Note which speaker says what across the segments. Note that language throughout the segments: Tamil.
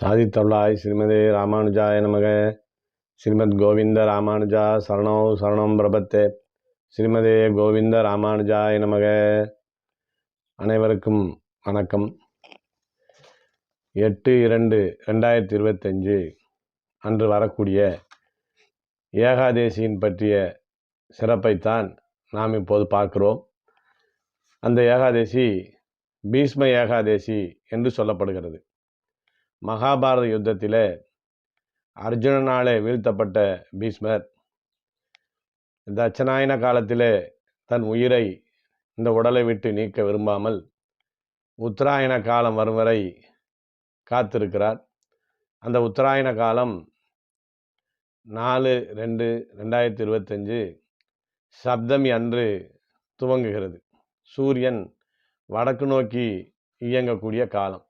Speaker 1: சாதித்தொள்ளாய் ஸ்ரீமதே ராமானுஜாய நமக. ஸ்ரீமத் கோவிந்த ராமானுஜா சரணோ சரணம் பிரபத்தே. ஸ்ரீமதே கோவிந்த ராமானுஜாய நமக. அனைவருக்கும் வணக்கம். எட்டு இரண்டு ரெண்டாயிரத்தி இருபத்தஞ்சு அன்று வரக்கூடிய ஏகாதேசியின் பற்றிய சிறப்பைத்தான் நாம் இப்போது பார்க்கிறோம். அந்த ஏகாதேசி பீஷ்ம ஏகாதேசி என்று சொல்லப்படுகிறது. மகாபாரத யுத்தத்தில் அர்ஜுனனாலே வீழ்த்தப்பட்ட பீஷ்மர். தட்சநாயன காலத்தில் தன் உயிரை இந்த உடலை விட்டு நீக்க விரும்பாமல் உத்தராயண காலம் வரும் வரை காத்திருக்கிறார். அந்த உத்தராயண காலம் நாலு ரெண்டு ரெண்டாயிரத்தி இருபத்தஞ்சு சப்தமி அன்று துவங்குகிறது. சூரியன் வடக்கு நோக்கி இயங்கக்கூடிய காலம்.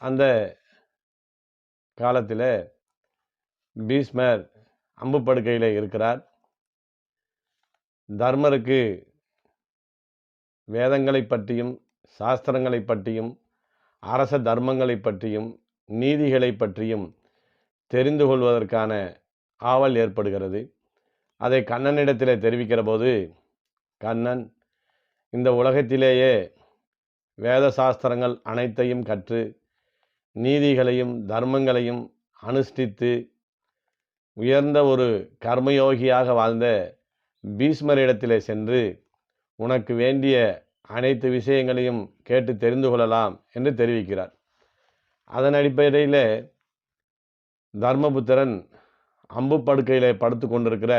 Speaker 1: அந்த காலத்தில் பீஷ்மர் அம்பு படுக்கையில் இருக்கிறார். தர்மருக்கு வேதங்களை பற்றியும் சாஸ்திரங்களை பற்றியும் அரச தர்மங்களை பற்றியும் நீதிகளை பற்றியும் தெரிந்து கொள்வதற்கான ஆவல் ஏற்படுகிறது. அதை கண்ணனிடத்தில் தெரிவிக்கிற போது கண்ணன் இந்த உலகத்திலேயே வேத சாஸ்திரங்கள் அனைத்தையும் கற்று நீதிகளையும் தர்மங்களையும் அனுஷ்டித்து உயர்ந்த ஒரு கர்மயோகியாக வாழ்ந்த பீஷ்மரிடத்திலே சென்று உனக்கு வேண்டிய அனைத்து விஷயங்களையும் கேட்டு தெரிந்து கொள்ளலாம் என்று தெரிவிக்கிறார். அதன் அடிப்படையில் தர்மபுத்திரன் அம்பு படுக்கையில் படுத்து கொண்டிருக்கிற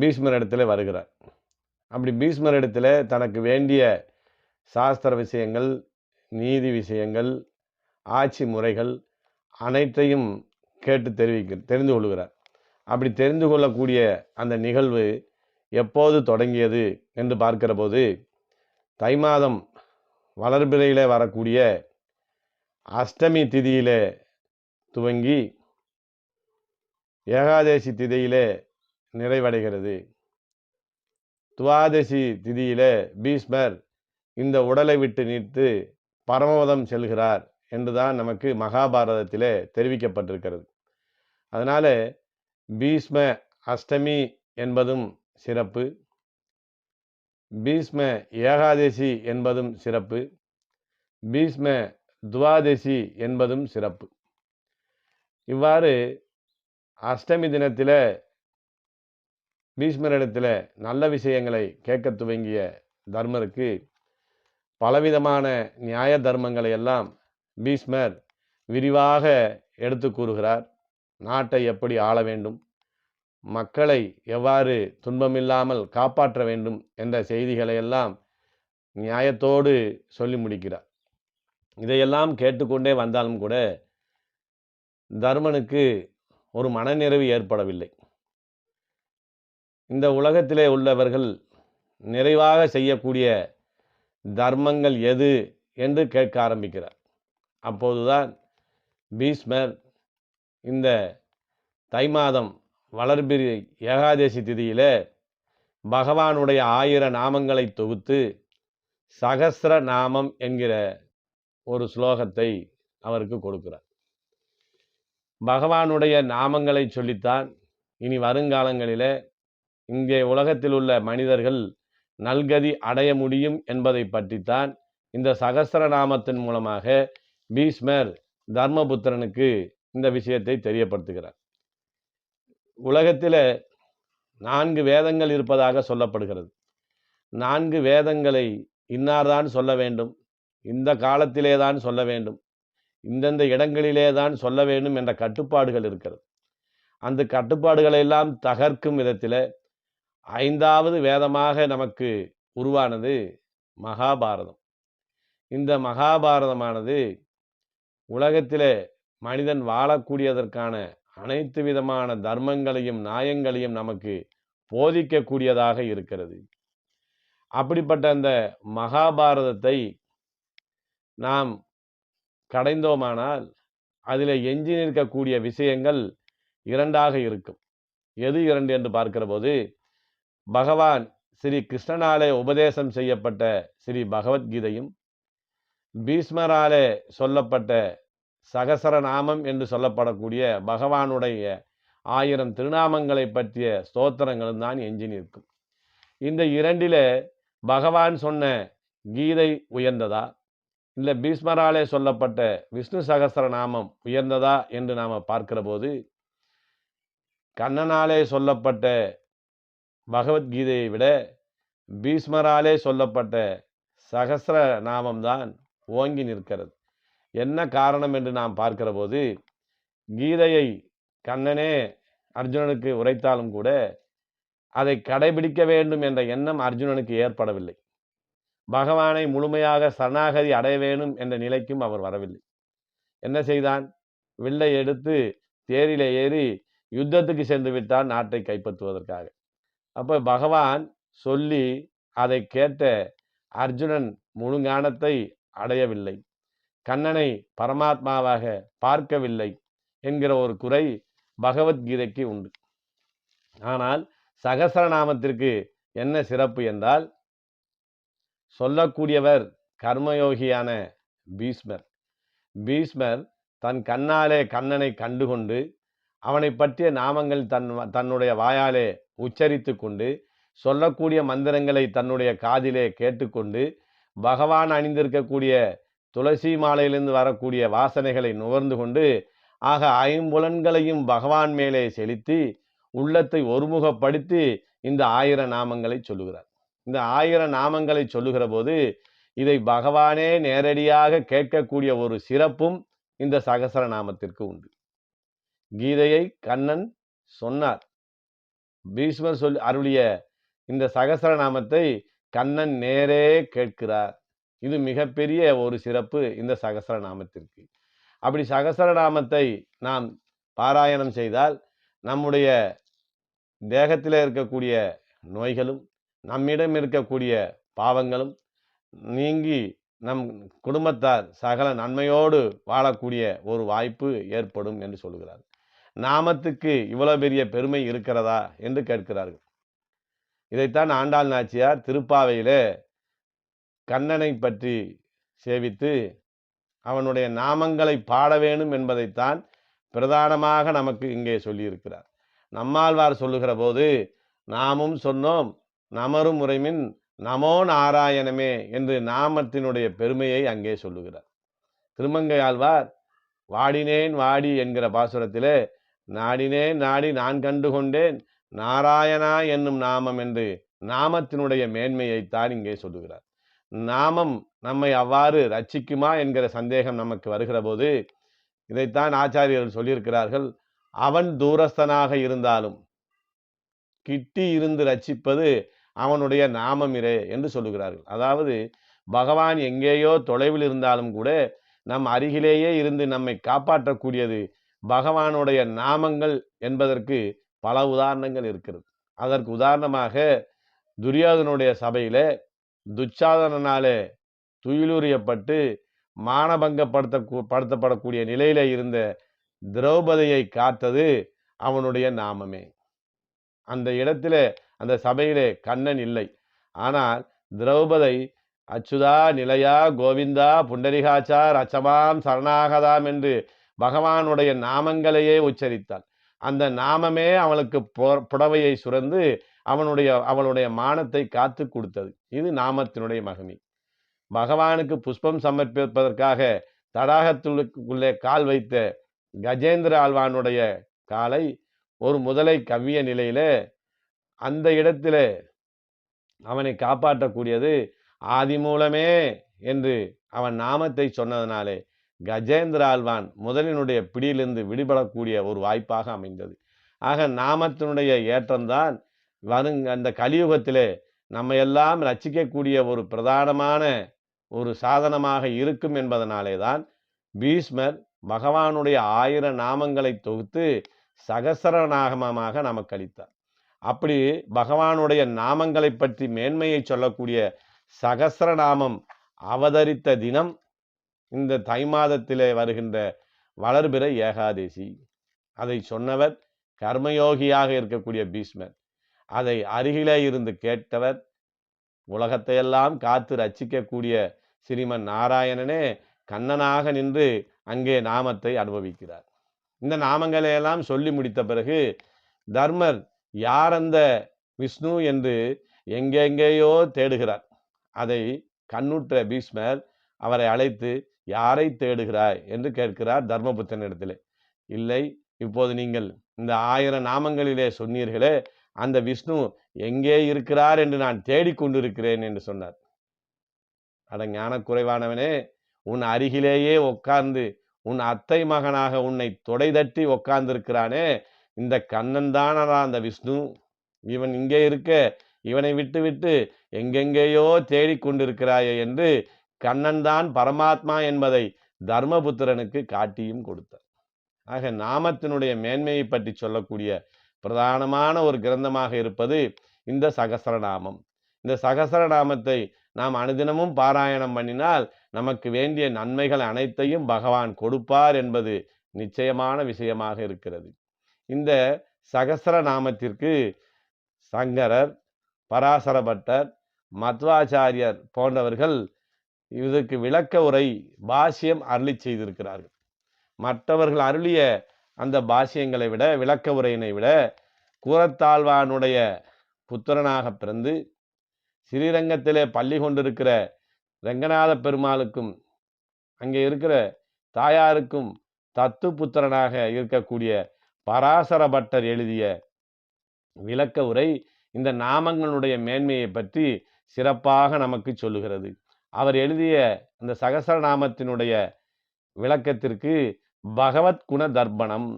Speaker 1: பீஷ்மரிடத்தில் வருகிறார். அப்படி பீஷ்மரிடத்தில் தனக்கு வேண்டிய சாஸ்திர விஷயங்கள் நீதி விஷயங்கள் ஆட்சி முறைகள் அனைத்தையும் கேட்டு தெரிவிக்க தெரிந்து கொள்கிறார். அப்படி தெரிந்து கொள்ளக்கூடிய அந்த நிகழ்வு எப்போது தொடங்கியது என்று பார்க்கிற போது தை மாதம் வளர்பிறையில் வரக்கூடிய அஷ்டமி திதியிலே துவங்கி ஏகாதேசி திதியிலே நிறைவடைகிறது. துவாதசி திதியிலே பீஷ்மர் இந்த உடலை விட்டு நீத்து பரமவதம் செல்கிறார் என்றுதான் நமக்கு மகாபாரதத்திலே தெரிவிக்கப்பட்டிருக்கிறது. அதனால பீஷ்ம அஷ்டமி என்பதும் சிறப்பு. பீஷ்ம ஏகாதசி என்பதும் சிறப்பு. பீஷ்ம துவாதசி என்பதும் சிறப்பு. இவ்வாறு அஷ்டமி தினத்தில் பீஷ்மரிடத்தில் நல்ல விஷயங்களை கேட்க துவங்கிய தர்மருக்கு பலவிதமான நியாய தர்மங்களை எல்லாம் பீஷ்மர் விரிவாக எடுத்து கூறுகிறார். நாட்டை எப்படி ஆள வேண்டும்? மக்களை எவ்வாறு துன்பமில்லாமல் காப்பாற்ற வேண்டும்? என்ற செய்திகளை எல்லாம் நியாயத்தோடு சொல்லி முடிக்கிறார். இதையெல்லாம் கேட்டுக்கொண்டே வந்தாலும் கூட தர்மனுக்கு ஒரு மனநிறைவு ஏற்படவில்லை. இந்த உலகத்திலே உள்ளவர்கள் நிறைவாக செய்யக்கூடிய தர்மங்கள் எது என்று கேட்க ஆரம்பிக்கிறார். அப்போதுதான் பீஷ்மர் இந்த தை மாதம் வளர்பிரி ஏகாதசி திதியில் பகவானுடைய ஆயிர நாமங்களை தொகுத்து சகசிர நாமம் என்கிற ஒரு ஸ்லோகத்தை அவருக்கு கொடுக்கிறார். பகவானுடைய நாமங்களை சொல்லித்தான் இனி வருங்காலங்களில் இங்கே உலகத்தில் உள்ள மனிதர்கள் நல்கதி அடைய முடியும் என்பதை பற்றித்தான் இந்த சகசிரநாமத்தின் மூலமாக பீஷ்மர் தர்மபுத்திரனுக்கு இந்த விஷயத்தை தெரியப்படுத்துகிறார். உலகத்தில் நான்கு வேதங்கள் இருப்பதாக சொல்லப்படுகிறது. நான்கு வேதங்களை இன்னார்தான் சொல்ல வேண்டும்? இந்த காலத்திலே தான் சொல்ல வேண்டும்? இந்தந்த இடங்களிலே தான் சொல்ல வேண்டும் என்ற கட்டுப்பாடுகள் இருக்கிறது. அந்த கட்டுப்பாடுகளை எல்லாம் தகர்க்கும் விதத்தில் ஐந்தாவது வேதமாக நமக்கு உருவானது மகாபாரதம். இந்த மகாபாரதமானது உலகத்தில் மனிதன் வாழக்கூடியதற்கான அனைத்து விதமான தர்மங்களையும் நியாயங்களையும் நமக்கு போதிக்கக்கூடியதாக இருக்கிறது. அப்படிப்பட்ட அந்த மகாபாரதத்தை நாம் கடைந்தோமானால் அதில் எஞ்சி நிற்கக்கூடிய விஷயங்கள் இரண்டாக இருக்கும். எது இரண்டு என்று பார்க்கிற போது பகவான் ஸ்ரீ கிருஷ்ணனாலே உபதேசம் செய்யப்பட்ட ஸ்ரீ பகவத்கீதையும் பீஷ்மராலே சொல்லப்பட்ட சகசரநாமம் என்று சொல்லப்படக்கூடிய பகவானுடைய ஆயிரம் திருநாமங்களை பற்றிய ஸ்தோத்திரங்களும் தான் எஞ்சி நிற்கும். இந்த இரண்டிலே பகவான் சொன்ன கீதை உயர்ந்ததா? இல்லை பீஷ்மராலே சொல்லப்பட்ட விஷ்ணு சகசரநாமம் உயர்ந்ததா என்று நாம் பார்க்கிற போது கண்ணனாலே சொல்லப்பட்ட பகவத்கீதையை விட பீஷ்மராலே சொல்லப்பட்ட சகசிர நாமம்தான் ஓங்கி நிற்கிறது. என்ன காரணம் என்று நாம் பார்க்கிற போது கீதையை கண்ணனே அர்ஜுனனுக்கு உரைத்தாலும் கூட அதை கடைபிடிக்க வேண்டும் என்ற எண்ணம் அர்ஜுனனுக்கு ஏற்படவில்லை. பகவானை முழுமையாக சரணாகதி அடைய வேணும் என்ற நிலைக்கும் அவர் வரவில்லை. என்ன செய்தான்? வில்லை எடுத்து தேரிலே ஏறி யுத்தத்துக்கு சென்று விட்டான் நாட்டை கைப்பற்றுவதற்காக. அப்போ பகவான் சொல்லி அதை கேட்ட அர்ஜுனன் முழுங்கானத்தை அடையவில்லை. கண்ணனை பரமாத்மாவாக பார்க்கவில்லை என்கிற ஒரு குறை பகவத்கீதைக்கு உண்டு. ஆனால் சகசரநாமத்திற்கு என்ன சிறப்பு என்றால் சொல்லக்கூடியவர் கர்மயோகியான பீஷ்மர். பீஷ்மர் தன் கண்ணாலே கண்ணனை கண்டுகொண்டு அவனை பற்றிய நாமங்கள் தன் தன்னுடைய வாயாலே உச்சரித்து கொண்டு சொல்லக்கூடிய மந்திரங்களை தன்னுடைய காதிலே கேட்டுக்கொண்டு பகவான் அணிந்திருக்கக்கூடிய துளசி மாலையிலிருந்து வரக்கூடிய வாசனைகளை நுகர்ந்து கொண்டு ஆக ஐம்புலன்களையும் பகவான் மேலே செலுத்தி உள்ளத்தை ஒருமுகப்படுத்தி இந்த ஆயிர நாமங்களை சொல்லுகிறார். இந்த ஆயிர நாமங்களை சொல்லுகிற போது இதை பகவானே நேரடியாக கேட்கக்கூடிய ஒரு சிறப்பும் இந்த சகசர நாமத்திற்கு உண்டு. கீதையை கண்ணன் சொன்னார். பீஷ்மர் சொல் அருளிய இந்த சகசரநாமத்தை கண்ணன் நேரே கேட்கிறார். இது மிகப்பெரிய ஒரு சிறப்பு இந்த சகசரநாமத்திற்கு. அப்படி சகசரநாமத்தை நாம் பாராயணம் செய்தால் நம்முடைய தேகத்தில் இருக்கக்கூடிய நோய்களும் நம்மிடம் இருக்கக்கூடிய பாவங்களும் நீங்கி நம் குடும்பத்தார் சகல நன்மையோடு வாழக்கூடிய ஒரு வாய்ப்பு ஏற்படும் என்று சொல்கிறார். நாமத்துக்கு இவ்வளோ பெரிய பெருமை இருக்கிறதா? என்று கேட்கிறார்கள். இதைத்தான் ஆண்டாள் நாச்சியார் திருப்பாவையிலே கண்ணனை பற்றி சேவித்து அவனுடைய நாமங்களை பாட வேணும் என்பதைத்தான் பிரதானமாக நமக்கு இங்கே சொல்லியிருக்கிறார். நம்மாழ்வார் சொல்லுகிற போது நாமும் சொன்னோம் நமரும் முறைமின் நமோ நாராயணமே என்று நாமத்தினுடைய பெருமையை அங்கே சொல்லுகிறார். திருமங்கை ஆழ்வார் வாடினேன் வாடி என்கிற பாசுரத்திலே நாடினேன் நாடி நான் கண்டு கொண்டேன். நாராயணா என்னும் நாமம் என்று நாமத்தினுடைய மேன்மையைத்தான் இங்கே சொல்லுகிறார். நாமம் நம்மை அவ்வாறு ரட்சிக்குமா என்கிற சந்தேகம் நமக்கு வருகிற போது இதைத்தான் ஆச்சாரியர்கள் சொல்லியிருக்கிறார்கள். அவன் தூரஸ்தனாக இருந்தாலும் கிட்டி இருந்து ரட்சிப்பது அவனுடைய நாமம் இரே என்று சொல்லுகிறார்கள். அதாவது பகவான் எங்கேயோ தொலைவில் இருந்தாலும் கூட நம் அருகிலேயே இருந்து நம்மை காப்பாற்றக்கூடியது பகவானுடைய நாமங்கள் என்பதற்கு பல உதாரணங்கள் இருக்கிறது. அதற்கு உதாரணமாக துரியோதனுடைய சபையில் துச்சாதனாலே துயிலுரியப்பட்டு மானபங்கப்படுத்த படுத்தப்படக்கூடிய நிலையில இருந்த திரௌபதியை காத்தது அவனுடைய நாமமே. அந்த இடத்துல அந்த சபையிலே கண்ணன் இல்லை. ஆனால் திரௌபதை அச்சுதா நிலையா கோவிந்தா புண்டரிகாச்சார் அச்சமாம் சரணாகதாம் என்று பகவானுடைய நாமங்களையே உச்சரித்தாள். அந்த நாமமே அவளுக்கு புடவையை சுரந்து அவனுடைய அவளுடைய மானத்தை காத்து கொடுத்தது. இது நாமத்தினுடைய மகிமை. பகவானுக்கு புஷ்பம் சமர்ப்பிப்பதற்காக தடாகத்துக்குள்ளே கால் வைத்த கஜேந்திர ஆழ்வானுடைய காலை ஒரு முதலை கவ்விய நிலையில அந்த இடத்துல அவனை காப்பாற்றக்கூடியது ஆதி மூலமே என்று அவன் நாமத்தை சொன்னதனாலே கஜேந்திர ஆழ்வான் முதலினுடைய பிடியிலிருந்து விடுபடக்கூடிய ஒரு வாய்ப்பாக அமைந்தது. ஆக நாமத்தினுடைய ஏற்றம்தான் வருங் அந்த கலியுகத்திலே நம்ம எல்லாம் ரச்சிக்கக்கூடிய ஒரு பிரதானமான ஒரு சாதனமாக இருக்கும் என்பதனாலே தான் பீஷ்மர் பகவானுடைய ஆயிரம் நாமங்களை தொகுத்து சகசர நாகமமாக நமக்கு அளித்தார். அப்படி பகவானுடைய நாமங்களை பற்றி மேன்மையை சொல்லக்கூடிய சகசரநாமம் அவதரித்த தினம் இந்த தை மாதத்திலே வருகின்ற வளர்பிற ஏகாதேசி. அதை சொன்னவர் கர்மயோகியாக இருக்கக்கூடிய பீஷ்மர். அதை அருகிலே இருந்து கேட்டவர் உலகத்தையெல்லாம் காத்து ரச்சிக்கக்கூடிய ஸ்ரீமன் நாராயணனே கண்ணனாக நின்று அங்கே நாமத்தை அனுபவிக்கிறார். இந்த நாமங்களையெல்லாம் சொல்லி முடித்த பிறகு தர்மர் யார் அந்த விஷ்ணு? என்று எங்கெங்கேயோ தேடுகிறார். அதை கண்ணுற்ற பீஷ்மர் அவரை அழைத்து யாரை தேடுகிறாய்? என்று கேட்கிறார் தர்மபுத்தனிடத்திலே இல்லை இப்போது நீங்கள் இந்த ஆயிரம் நாமங்களிலே சொன்னீர்களே அந்த விஷ்ணு எங்கே இருக்கிறார் என்று நான் தேடிக்கொண்டிருக்கிறேன் என்று சொன்னார். அட ஞான குறைவானவனே உன் அருகிலேயே உட்கார்ந்து உன் அத்தை மகனாக உன்னை தொடை தட்டி உட்கார்ந்திருக்கிறானே இந்த கண்ணன் தானடா அந்த விஷ்ணு? இவன் இங்கே இருக்க இவனை விட்டு விட்டு எங்கெங்கேயோ தேடிக்கொண்டிருக்கிறாயே என்று கண்ணன் தான் பரமாத்மா என்பதை தர்மபுத்திரனுக்கு காட்டியும் கொடுத்தார். ஆக நாமத்தினுடைய மேன்மையை பற்றி சொல்லக்கூடிய பிரதானமான ஒரு கிரந்தமாக இருப்பது இந்த சகசரநாமம். இந்த சகசரநாமத்தை நாம் அனுதினமும் பாராயணம் பண்ணினால் நமக்கு வேண்டிய நன்மைகள் அனைத்தையும் பகவான் கொடுப்பார் என்பது நிச்சயமான விஷயமாக இருக்கிறது. இந்த சகசரநாமத்திற்கு சங்கரர் பராசரபட்டர் மத்வாச்சாரியர் போன்றவர்கள் இதற்கு விளக்க உரை பாஷ்யம் அருளி செய்திருக்கிறார்கள். மற்றவர்கள் அருளிய அந்த பாஷ்யங்களை விட விளக்க உரையினை விட கூரத்தாழ்வானுடைய புத்திரனாக பிறந்து ஸ்ரீரங்கத்திலே பள்ளி கொண்டிருக்கிற ரங்கநாத பெருமாளுக்கும் அங்கே இருக்கிற தாயாருக்கும் தத்து புத்திரனாக இருக்கக்கூடிய பராசர பட்டர் எழுதிய விளக்க உரை இந்த நாமங்களுடைய மேன்மையை பற்றி சிறப்பாக நமக்கு சொல்லுகிறது. அவர் எழுதிய இந்த சகசரநாமத்தினுடைய விளக்கத்திற்கு பகவத் குண தர்ப்பணம்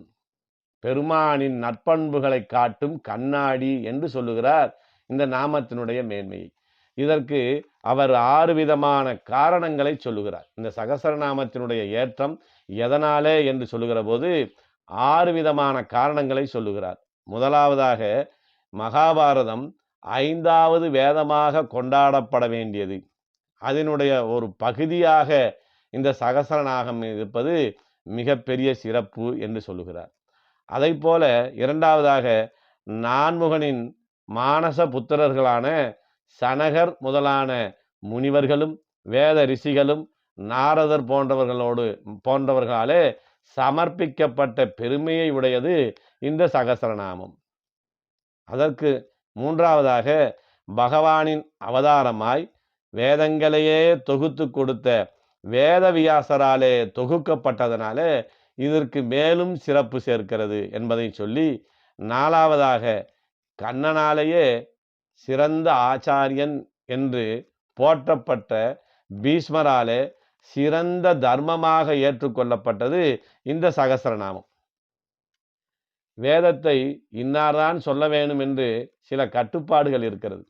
Speaker 1: பெருமானின் நற்பண்புகளை காட்டும் கண்ணாடி என்று சொல்லுகிறார் இந்த நாமத்தினுடைய மேன்மையை இதற்கு அவர் ஆறு விதமான காரணங்களை சொல்லுகிறார். இந்த சகசரநாமத்தினுடைய ஏற்றம் எதனாலே என்று சொல்லுகிற போது ஆறு விதமான காரணங்களை சொல்லுகிறார். முதலாவதாக மகாபாரதம் ஐந்தாவது வேதமாக கொண்டாடப்பட வேண்டியது. அதனுடைய ஒரு பகுதியாக இந்த சகசரநாகம் இருப்பது மிகப்பெரிய சிறப்பு என்று சொல்லுகிறார். அதை போல இரண்டாவதாக நான்முகனின் மானச புத்திரர்களான சனகர் முதலான முனிவர்களும் வேத ரிஷிகளும் நாரதர் போன்றவர்களோடு போன்றவர்களாலே சமர்ப்பிக்கப்பட்ட பெருமையை உடையது இந்த சகசரநாமம். அதற்கு மூன்றாவதாக பகவானின் அவதாரமாய் வேதங்களையே தொகுத்து கொடுத்த வேதவியாசராலே தொகுக்கப்பட்டதனால இதற்கு மேலும் சிறப்பு சேர்க்கிறது என்பதை சொல்லி நாலாவதாக கண்ணனாலேயே சிறந்த ஆச்சாரியன் என்று போற்றப்பட்ட பீஷ்மராலே சிறந்த தர்மமாக ஏற்றுக்கொள்ளப்பட்டது இந்த சகசரநாமம். வேதத்தை இன்னார்தான் சொல்ல வேணும் என்று சில கட்டுப்பாடுகள் இருக்கிறது.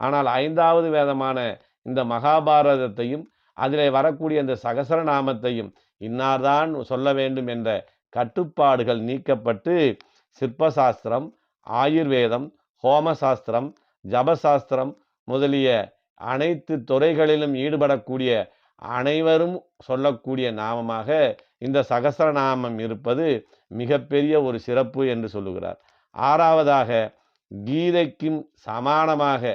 Speaker 1: ஆனால் ஐந்தாவது வேதமான இந்த மகாபாரதத்தையும் அதில் வரக்கூடிய அந்த சகசரநாமத்தையும் இன்னார்தான் சொல்ல வேண்டும் என்ற கட்டுப்பாடுகள் நீக்கப்பட்டு சிற்பசாஸ்திரம் ஆயுர்வேதம் ஹோமசாஸ்திரம் ஜபசாஸ்திரம் முதலிய அனைத்து துறைகளிலும் ஈடுபடக்கூடிய அனைவரும் சொல்லக்கூடிய நாமமாக இந்த சகசரநாமம் இருப்பது மிகப்பெரிய ஒரு சிறப்பு என்று சொல்லுகிறார். ஆறாவதாக கீதைக்கும் சமானமாக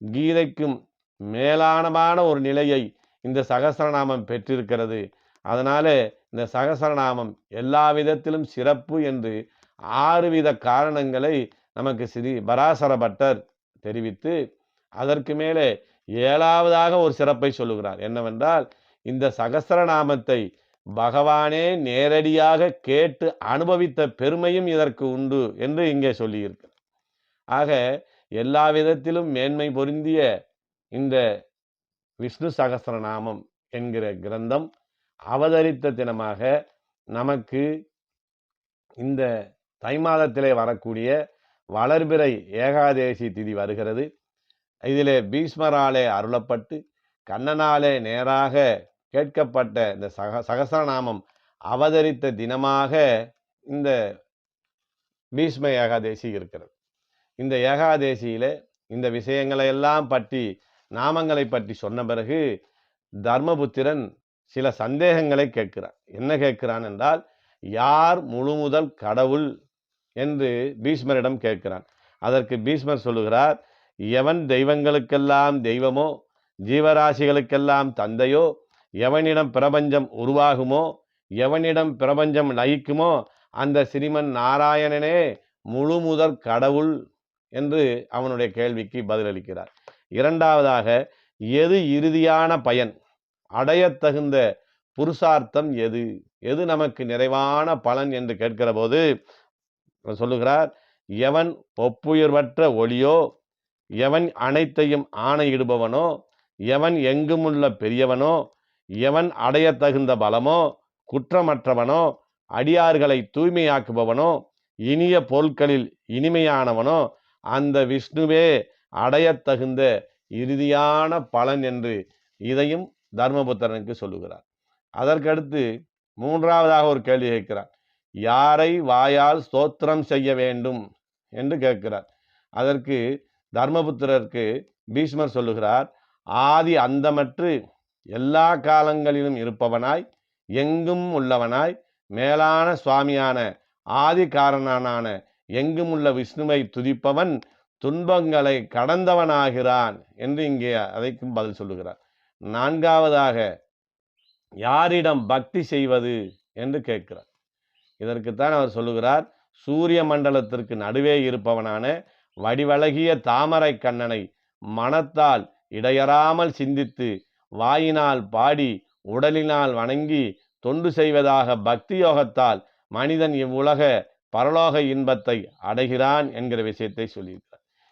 Speaker 1: கீதைக்கும் மேலானமான ஒரு நிலையை இந்த சகசரநாமம் பெற்றிருக்கிறது. அதனால இந்த சகசரநாமம் எல்லா விதத்திலும் சிறப்பு என்று ஆறு வித காரணங்களை நமக்கு ஸ்ரீ பராசர பட்டர் தெரிவித்து அதற்கு மேலே ஏழாவதாக ஒரு சிறப்பை சொல்லுகிறார். என்னவென்றால் இந்த சகசரநாமத்தை பகவானே நேரடியாக கேட்டு அனுபவித்த பெருமையும் இதற்கு உண்டு என்று இங்கே சொல்லியிருக்கிறார். ஆக எல்லா விதத்திலும் மேன்மை பொருந்திய இந்த விஷ்ணு சகசரநாமம் என்கிற கிரந்தம் அவதரித்த தினமாக நமக்கு இந்த தை மாதத்திலே வரக்கூடிய வளர்பிறை ஏகாதேசி திதி வருகிறது. இதிலே பீஷ்மராலே அருளப்பட்டு கண்ணனாலே நேராக கேட்கப்பட்ட இந்த சக சகசரநாமம் அவதரித்த தினமாக இந்த பீஷ்ம ஏகாதேசி இருக்கிறது. இந்த ஏகாதேசியிலே இந்த விஷயங்களை எல்லாம் பற்றி நாமங்களை பற்றி சொன்ன பிறகு தர்மபுத்திரன் சில சந்தேகங்களை கேட்கிறான். என்ன கேட்கிறான் என்றால் யார் முழு முதல் கடவுள்? என்று பீஷ்மரிடம் கேட்கிறான். அதற்கு பீஷ்மர் சொல்லுகிறார் எவன் தெய்வங்களுக்கெல்லாம் தெய்வமோ ஜீவராசிகளுக்கெல்லாம் தந்தையோ எவனிடம் பிரபஞ்சம் உருவாகுமோ எவனிடம் பிரபஞ்சம் லயிக்குமோ அந்த ஸ்ரீமன் நாராயணனே முழு முதற் கடவுள்? என்று அவனுடைய கேள்விக்கு பதிலளிக்கிறார். இரண்டாவதாக எது இறுதியான பயன்? அடையத்தகுந்த புருஷார்த்தம் எது? எது நமக்கு நிறைவான பலன் என்று கேட்கிற போது சொல்லுகிறார் எவன் ஒப்புயர்வற்ற ஒளியோ எவன் அனைத்தையும் ஆணையிடுபவனோ எவன் எங்குமுள்ள பெரியவனோ எவன் அடையத்தகுந்த பலமோ குற்றமற்றவனோ அடியார்களை தூய்மையாக்குபவனோ இனிய பொருட்களில் இனிமையானவனோ அந்த விஷ்ணுவே அடையத்தகுந்த இறுதியான பலன் என்று இதையும் தர்மபுத்திரனுக்கு சொல்லுகிறார். அதற்கடுத்து மூன்றாவதாக ஒரு கேள்வி கேட்கிறார். யாரை வாயால் ஸ்தோத்திரம் செய்ய வேண்டும் என்று கேட்கிறார். அதற்கு தர்மபுத்திரருக்கு பீஷ்மர் சொல்லுகிறார் ஆதி அந்தமற்று எல்லா காலங்களிலும் இருப்பவனாய் எங்கும் உள்ளவனாய் மேலான சுவாமியான ஆதி காரணனான எங்கும் உள்ள விஷ்ணுவை துதிப்பவன் துன்பங்களை கடந்தவனாகிறான் என்று இங்கே அதைக்கும் பதில் சொல்லுகிறார். நான்காவதாக யாரிடம் பக்தி செய்வது என்று கேட்கிறார். இதற்குத்தான் அவர் சொல்லுகிறார் சூரிய மண்டலத்திற்கு நடுவே இருப்பவனான வடிவழகிய தாமரை கண்ணனை மனத்தால் இடையறாமல் சிந்தித்து வாயினால் பாடி உடலினால் வணங்கி தொண்டு செய்வதாக பக்தி யோகத்தால் மனிதன் இவ்வுலக பரலோக இன்பத்தை அடைகிறான் என்கிற விஷயத்தை சொல்லியிருக்கிறார்.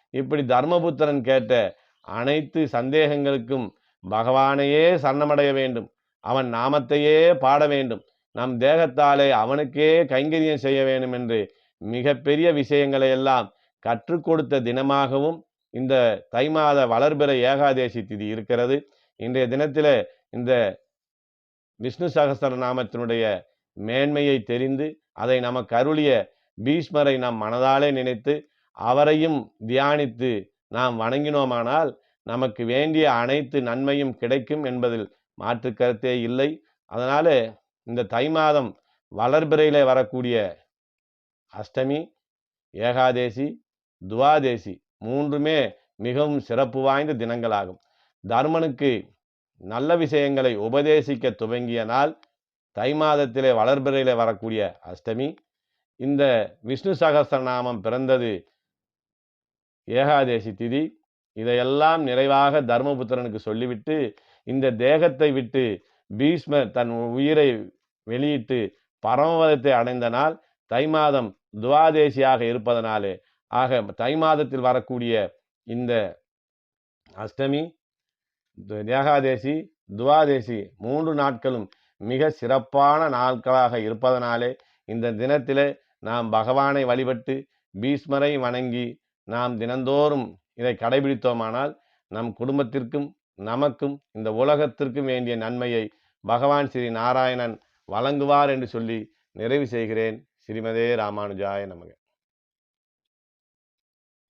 Speaker 1: இப்படி தர்மபுத்திரன் கேட்ட அனைத்து சந்தேகங்களுக்கும் பகவானையே சரணமடைய வேண்டும். அவன் நாமத்தையே பாட வேண்டும். நம் தேகத்தாலே அவனுக்கே கைங்கரியம் செய்ய வேண்டும் என்று மிகப்பெரிய விஷயங்களை எல்லாம் கற்றுக் கொடுத்த தினமாகவும் இந்த தை மாத வளர்பிற ஏகாதேசி திதி இருக்கிறது. இன்றைய தினத்தில் இந்த விஷ்ணு சகசர நாமத்தினுடைய மேன்மையை தெரிந்து அதை நமக்கு அருளிய பீஷ்மரை நம் மனதாலே நினைத்து அவரையும் தியானித்து நாம் வணங்கினோமானால் நமக்கு வேண்டிய அனைத்து நன்மையும் கிடைக்கும் என்பதில் மாற்று கருத்தே இல்லை. அதனால இந்த தை மாதம் வளர்பிறையில் வரக்கூடிய அஷ்டமி ஏகாதேசி துவாதேசி மூன்றுமே மிகவும் சிறப்பு வாய்ந்த தினங்களாகும். தர்மனுக்கு நல்ல விஷயங்களை உபதேசிக்க துவங்கிய நாள் தை மாதத்திலே வளர்பிறையில் வரக்கூடிய அஷ்டமி. இந்த விஷ்ணு சகஸ்ரநாமம் பிறந்தது ஏகாதேசி திதி. இதையெல்லாம் நிறைவாக தர்மபுத்திரனுக்கு சொல்லிவிட்டு இந்த தேகத்தை விட்டு பீஷ்மர் தன் உயிரை வெளியிட்டு பரமபதத்தை அடைந்த நாள் தை மாதம் துவாதேசியாக இருப்பதனாலே. ஆக தை மாதத்தில் வரக்கூடிய இந்த அஷ்டமி ஏகாதேசி துவாதேசி மூன்று நாட்களும் மிக சிறப்பான நாட்களாக இருப்பதனாலே இந்த தினத்தில் நாம் பகவானை வழிபட்டு பீஷ்மரை வணங்கி நாம் தினந்தோறும் இதை கடைபிடித்தோமானால் நம் குடும்பத்திற்கும் நமக்கும் இந்த உலகத்திற்கும் வேண்டிய நன்மையை பகவான் ஸ்ரீ நாராயணன் வழங்குவார் என்று சொல்லி நிறைவு செய்கிறேன். ஸ்ரீமதே ராமானுஜாய நமக.